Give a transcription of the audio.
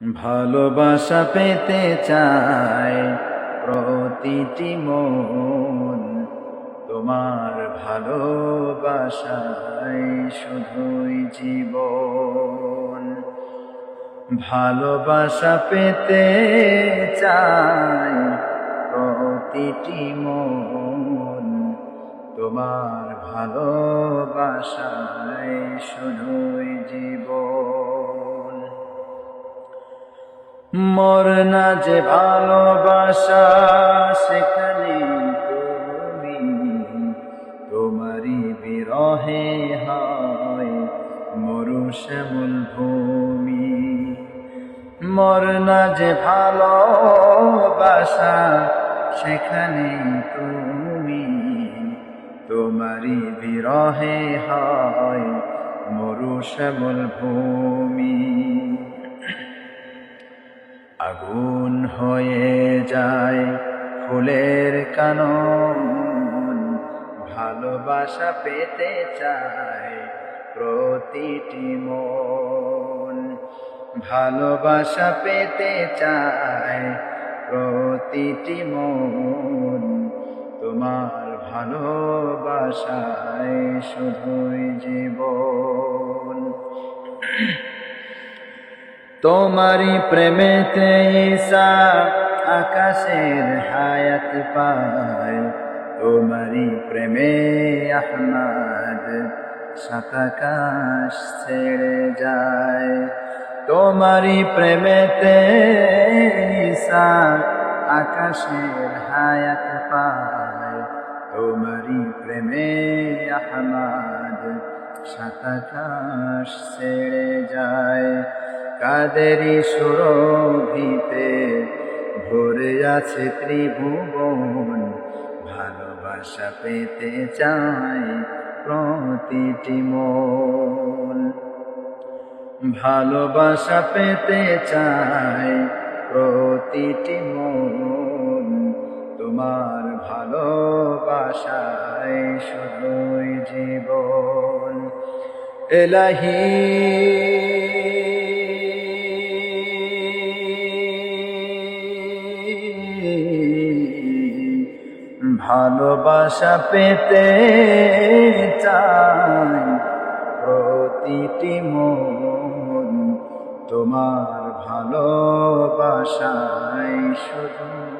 ভালোবাসা পেতে চায় প্রতিটি মন তোমার ভালোবাসায় শুধুই জীবন। ভালোবাসা পেতে চায় প্রতিটি মন তোমার ভালোবাসায় শুধুই মোর না যে ভালোবাসা, সেখানে তুমি। তোমারই বিরহে হয় মরু শ্যামল ভূমি মোর না যে ভালোবাসা, সেখানে তুমি। তোমারই বিরহে হয় মরু শ্যামল ভূমি আগুন হয়ে যায় ফুলের কানন। ভালোবাসা পেতে চায় প্রতিটি মন। ভালোবাসা পেতে চায় প্রতিটি মন। তোমার ভালোবাসায় শুধুই জীবন। তোমারই প্রেমেতে ঈশা আকাশের হায়াত পায়। তোমারই প্রেমে আহমাদ সাতাকাশ ছেড়ে যায়। তোমারই প্রেমেতে ঈশা আকাশের হায়াত পায়। তোমারই প্রেমে আহমাদ সাতাকাশ ছেড়ে যায়। কাদেরই সুরভিতে ভরে আছে ত্রিভুবন, ভালোবাসা পেতে চাই প্রতিটি মন। ভালোবাসা পেতে চাই প্রতিটি মন, তোমার ভালোবাসায় শুধুই জীবন। এলাহি ভালোবাসা পেতে চাই। প্রতিটি মন তোমার ভালোবাসায় শুধু